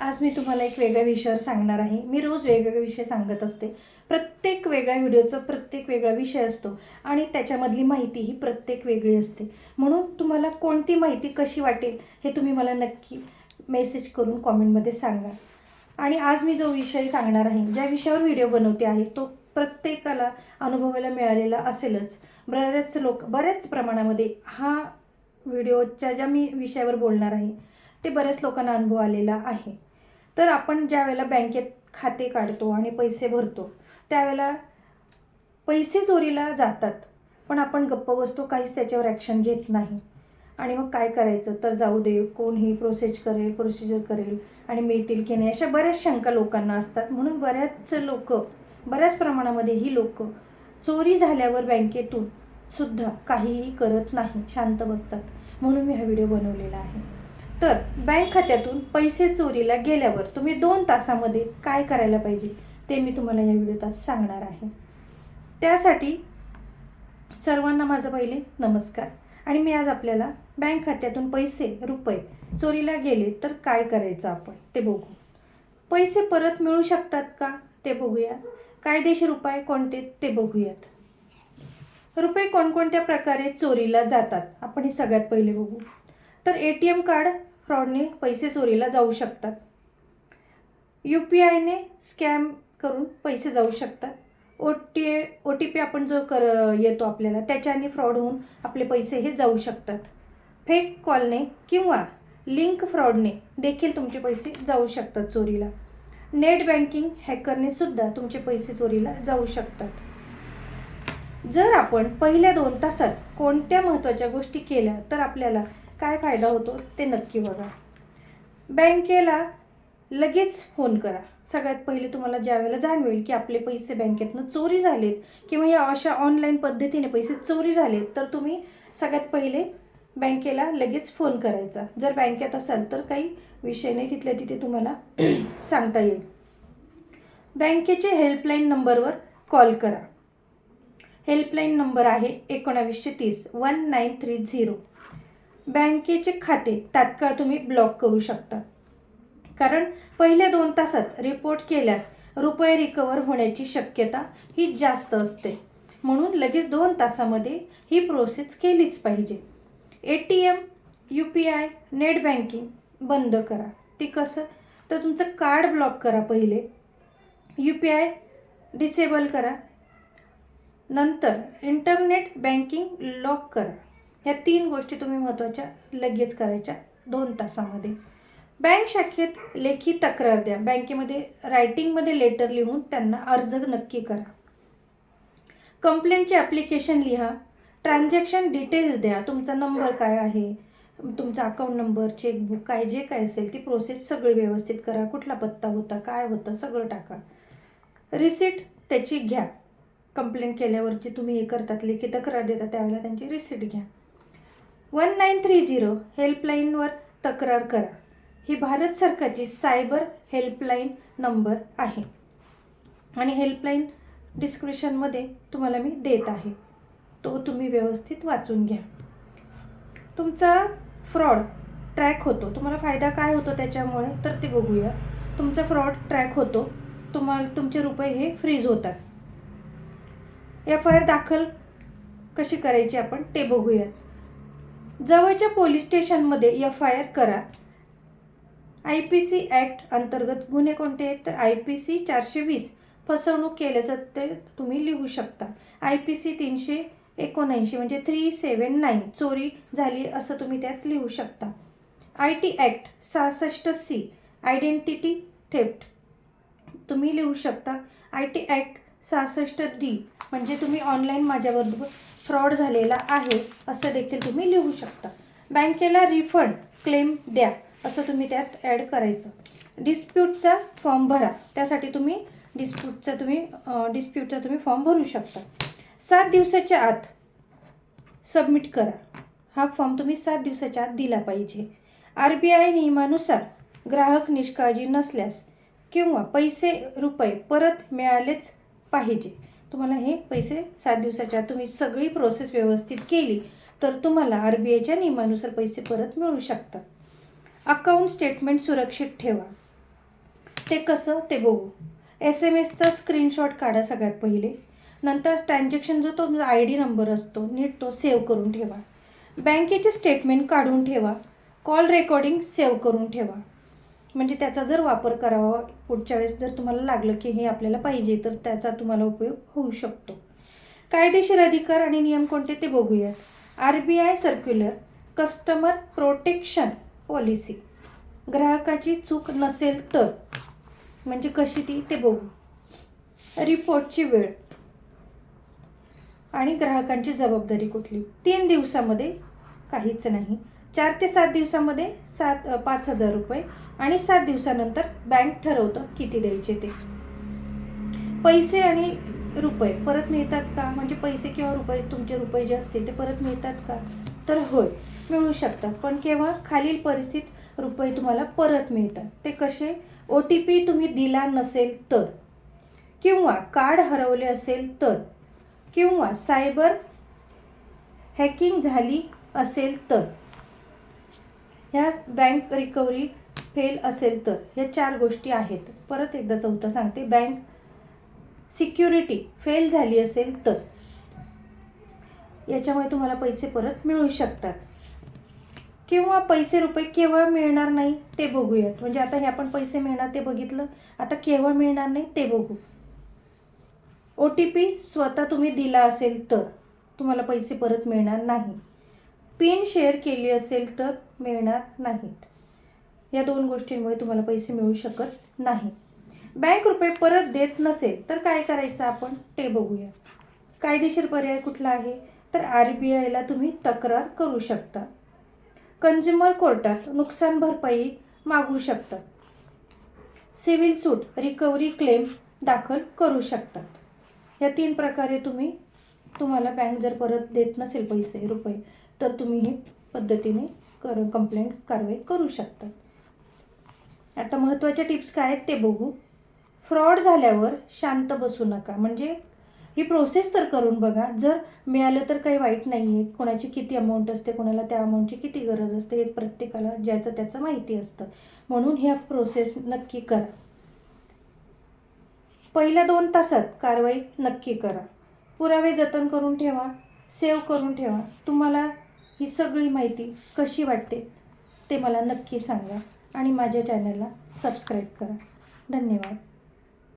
आज मी तुम्हाला एक वेगळ्या विषयावर सांगणार आहे. मी रोज वेगवेगळे विषय सांगत असते. प्रत्येक वेगळ्या व्हिडिओचा प्रत्येक वेगळा विषय असतो आणि त्याच्यामधली माहिती ही प्रत्येक वेगळी असते. म्हणून तुम्हाला कोणती माहिती कशी वाटेल हे तुम्ही मला नक्की मेसेज करून कॉमेंटमध्ये सांगा. आणि आज मी जो विषय सांगणार आहे ज्या विषयावर व्हिडिओ बनवते आहे तो प्रत्येकाला अनुभवायला मिळालेला असेलच. बऱ्याच लोक बऱ्याच प्रमाणामध्ये हा व्हिडिओच्या ज्या मी विषयावर बोलणार आहे ते बऱ्याच लोकांना अनुभव आलेला आहे. तर आपण ज्या वेळेला बँकेत खाते काढतो आणि पैसे भरतो त्यावेळेला पैसे चोरीला जातात. पण आपण गप्प बसतो काहीच त्याच्यावर ॲक्शन घेत नाही. आणि मग काय करायचं? तर जाऊ दे कोणही प्रोसेस करेल प्रोसिजर करेल आणि मिळतील की नाही अशा बऱ्याच शंका लोकांना असतात. म्हणून बऱ्याच लोक बऱ्याच प्रमाणामध्ये ही लोक चोरी झाल्यावर बँकेतून सुद्धा काहीही करत नाही शांत बसतात. म्हणून मी हा व्हिडिओ बनवलेला आहे. तर बँक खात्यातून पैसे चोरीला गेल्यावर तुम्ही दोन तासामध्ये काय करायला पाहिजे ते मी तुम्हाला या व्हिडिओत आज सांगणार आहे. त्यासाठी सर्वांना माझं पहिले नमस्कार. आणि मी आज आपल्याला बँक खात्यातून पैसे रुपये चोरीला गेले तर काय करायचं आपण ते बघू. पैसे परत मिळू शकतात का ते बघूया. कायदेशीर उपाय कोणते ते बघूयात. रुपये कोणकोणत्या प्रकारे चोरीला जातात आपण हे सगळ्यात पहिले बघू. तर ए टी एम कार्ड फ्रॉडने पैसे चोरीला जाऊ शकतात. यू पी आयने स्कॅम करून पैसे जाऊ शकतात. O T O T P आपण जो कर येतो आपल्याला त्याच्याने फ्रॉड होऊन आपले पैसे हे जाऊ शकतात. फेक कॉलने किंवा लिंक फ्रॉडने देखील तुमचे पैसे जाऊ शकतात चोरीला. नेट बँकिंग हॅकरने सुद्धा तुमचे पैसे चोरीला जाऊ शकतात. जर आपण पहिल्या दोन तासात कोणत्या महत्त्वाच्या गोष्टी केल्या तर आपल्याला काय फायदा होतो ते नक्की बघा. बँकेला लगेच फोन करा. सगळ्यात पहिले तुम्हाला ज्या वेळेला जाणवेल की आपले पैसे बँकेतनं चोरी झालेत किंवा या अशा ऑनलाईन पद्धतीने पैसे चोरी झालेत तर तुम्ही सगळ्यात पहिले बँकेला लगेच फोन करायचा. जर बँकेत असाल तर काही विषय नाही तिथल्या तिथे तुम्हाला सांगता येईल. बँकेचे हेल्पलाईन नंबरवर कॉल करा. हेल्पलाईन नंबर आहे एकोणावीसशे तीस वन नाईन थ्री झिरो बँकेचे खाते तात्काळ तुम्ही ब्लॉक करू शकता. कारण पहिल्या दोन तासात रिपोर्ट केल्यास रुपये रिकवर होण्याची शक्यता ही जास्त असते. म्हणून लगेच दोन तासामध्ये ही प्रोसेस केलीच पाहिजे. A T M U P I net banking बंद करा. ते कसं? तर तुमचं कार्ड ब्लॉक करा पहिले. यू पी आय डिसेबल करा. नंतर इंटरनेट बँकिंग लॉक करा. ह्या तीन गोष्टी तुम्ही महत्त्वाच्या लगेच करायच्या दोन तासामध्ये. बँक शाखेत लेखी तक्रार द्या. बँकेमध्ये रायटिंगमध्ये लेटर लिहून त्यांना अर्ज नक्की करा. कंप्लेंटचे ॲप्लिकेशन लिहा. ट्रान्झॅक्शन डिटेल्स द्या. तुमचा नंबर काय आहे? तुमचा अकाउंट नंबर चेकबुक काय जे काय असेल ती प्रोसेस सगळी व्यवस्थित करा. कुठला पत्ता होता काय होतं सगळं टाका. रिसिट त्याची घ्या. कंप्लेंट केल्यावरची तुम्ही हे करतात. लेखी तक्रार देता त्यावेळेला त्यांची रिसिट घ्या. वन नाईन थ्री झिरो हेल्पलाईनवर तक्रार करा. ही भारत सरकारची सायबर हेल्पलाईन नंबर आहे. आणि हेल्पलाईन डिस्क्रिप्शनमध्ये तुम्हाला मी देत आहे. तो तुम्ही व्यवस्थित वाचून घ्या. तुमचा फ्रॉड ट्रॅक होतो. तुम्हाला फायदा काय होतो त्याच्यामुळे? तर ते बघूया. तुमचा फ्रॉड ट्रॅक होतो. तुम्हाला तुमचे रुपये हे फ्रीज होतात. एफ आय आर दाखल कशी करायची आपण ते बघूयात. जवळच्या पोलीस स्टेशनमध्ये एफ आय आर करा. आय पी सी ॲक्ट अंतर्गत गुन्हे कोणते आहेत? तर आय पी सी चारशे वीस फसवणूक केल्याचं ते तुम्ही लिहू शकता. आय पी सी तीनशे एकोणऐंशी म्हणजे थ्री सेवन नाईन चोरी झाली असं तुम्ही त्यात लिहू शकता. आय टी ॲक्ट सहासष्ट सी आयडेंटिटी थेफ्ट तुम्ही लिहू शकता. आय टी ॲक्ट सहासष्ट डी म्हणजे तुम्ही ऑनलाईन माझ्याबरोबर फ्रॉड झालेला आहे असं देखील तुम्ही लिहू शकता. बँकेला रिफंड क्लेम द्या असं तुम्ही त्यात ॲड करायचं. डिस्प्यूटचा फॉर्म भरा त्यासाठी तुम्ही डिस्प्यूटचा तुम्ही डिस्प्यूटचा तुम्ही फॉर्म भरू शकता. सात दिवसाच्या आत सबमिट करा. हा फॉर्म तुम्ही सात दिवसाच्या आत दिला पाहिजे. आर बी आय नियमानुसार ग्राहक निष्काळजी नसल्यास किंवा पैसे रुपये परत मिळालेच पाहिजे. तुम्हाला हे पैसे सात दिवसाच्या तुम्ही सगळी प्रोसेस व्यवस्थित केली तर तुम्हाला आर बी आयच्या नियमानुसार पैसे परत मिळू शकतात. अकाउंट स्टेटमेंट सुरक्षित ठेवा. ते कसं ते बघू. एस एम एसचा स्क्रीनशॉट काढा सगळ्यात पहिले. नंतर ट्रान्झॅक्शन जो तुमचा आय डी नंबर असतो नीट तो सेव्ह करून ठेवा. बँकेचे स्टेटमेंट काढून ठेवा. कॉल रेकॉर्डिंग सेव्ह करून ठेवा. म्हणजे त्याचा जर वापर करावा पुढच्या वेळेस जर तुम्हाला लागलं की हे आपल्याला पाहिजे तर त्याचा तुम्हाला उपयोग होऊ शकतो. कायदेशीर अधिकार आणि नियम कोणते ते बघूयात. R B I circular customer protection policy ग्राहकाची चूक नसेल तर. म्हणजे कशी ती ते बघू. रिपोर्टची वेळ. आणि ग्राहकांची जबाबदारी कुठली. तीन दिवसामध्ये काहीच नाही. चार ते सात दिवसामध्ये सात पाच हजार रुपये आणि सात दिवसानंतर बँक ठरवतं किती द्यायचे ते. पैसे आणि रुपये परत मिळतात का? म्हणजे पैसे किंवा रुपये तुमचे रुपये जे असतील ते परत मिळतात का? तर होय मिळू शकतात. पण केव्हा खालील परिस्थितीत रुपये तुम्हाला परत मिळतात. ते कसे? ओ टी पी तुम्ही दिला नसेल तर. किंवा कार्ड हरवले असेल तर. किंवा सायबर हॅकिंग झाली असेल तर. ह्या बँक रिकव्हरी फेल असेल तर ह्या चार गोष्टी आहेत. परत एकदा चौथं सांगते. बँक सिक्युरिटी फेल झाली असेल तर याच्यामुळे तुम्हाला पैसे परत मिळू शकतात. किंवा पैसे रुपये केव्हा मिळणार नाही ते बघूयात. म्हणजे आता हे आपण पैसे मिळणार ते बघितलं आता केव्हा मिळणार नाही ते बघू. ओ टी पी स्वतः तुम्ही दिला असेल तर तुम्हाला पैसे परत मिळणार नाही. पिन शेअर केली असेल तर मिळणार नाहीत. या दोन गोष्टींमुळे तुम्हाला पैसे मिळू शकत नाही. बँक रुपये परत देत नसेल तर काय करायचं आपण? ते बघूया. कायदेशीर पर्याय कुठला आहे? तर आर बी आयला तुम्ही तक्रार करू शकता. कंझ्युमर कोर्टात नुकसान भरपाई मागू शकतात सिव्हिल सूट रिकव्हरी क्लेम दाखल करू शकतात या तीन प्रकारे तुम्ही तुम्हाला बँक जर परत देत नसेल पैसे रुपये तर तुम्ही ही पद्धतीने कर कंप्लेंट कारवाई करू शकता. आता महत्त्वाच्या टिप्स काय आहेत ते बघू. फ्रॉड झाल्यावर शांत बसू नका. म्हणजे ही प्रोसेस तर करून बघा. जर मिळालं तर काही वाईट नाही आहे कोणाची किती अमाऊंट असते कोणाला त्या अमाऊंटची किती गरज असते हे प्रत्येकाला ज्याचं त्याचं माहिती असतं. म्हणून ह्या प्रोसेस नक्की करा. पहिल्या दोन तासात कारवाई नक्की करा. पुरावे जतन करून ठेवा. सेव्ह करून ठेवा. तुम्हाला ही सगळी माहिती कशी वाटते ते मला नक्की सांगा आणि माझ्या चॅनलला सबस्क्राईब करा. धन्यवाद.